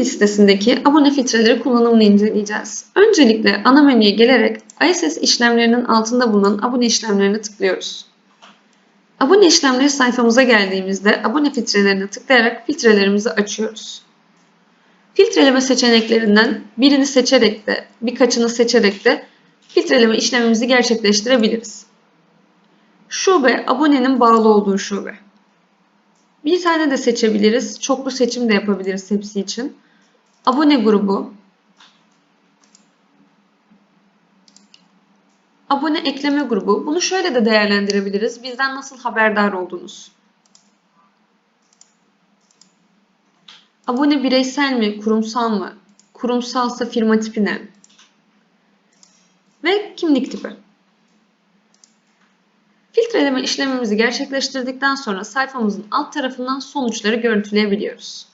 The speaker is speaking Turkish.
listesindeki abone filtreleri kullanımını inceleyeceğiz. Öncelikle ana menüye gelerek ISS işlemlerinin altında bulunan abone işlemlerine tıklıyoruz. Abone işlemleri sayfamıza geldiğimizde abone filtrelerine tıklayarak filtrelerimizi açıyoruz. Filtreleme seçeneklerinden birini seçerek de birkaçını seçerek de filtreleme işlemimizi gerçekleştirebiliriz. Şube abonenin bağlı olduğu şube. Bir tane de seçebiliriz. Çoklu seçim de yapabiliriz hepsi için. Abone grubu. Abone ekleme grubu. Bunu şöyle de değerlendirebiliriz. Bizden nasıl haberdar oldunuz? Abone bireysel mi, kurumsal mı? Kurumsalsa firma tipi ne? Ve kimlik tipi. Filtreleme işlemimizi gerçekleştirdikten sonra sayfamızın alt tarafından sonuçları görüntüleyebiliyoruz.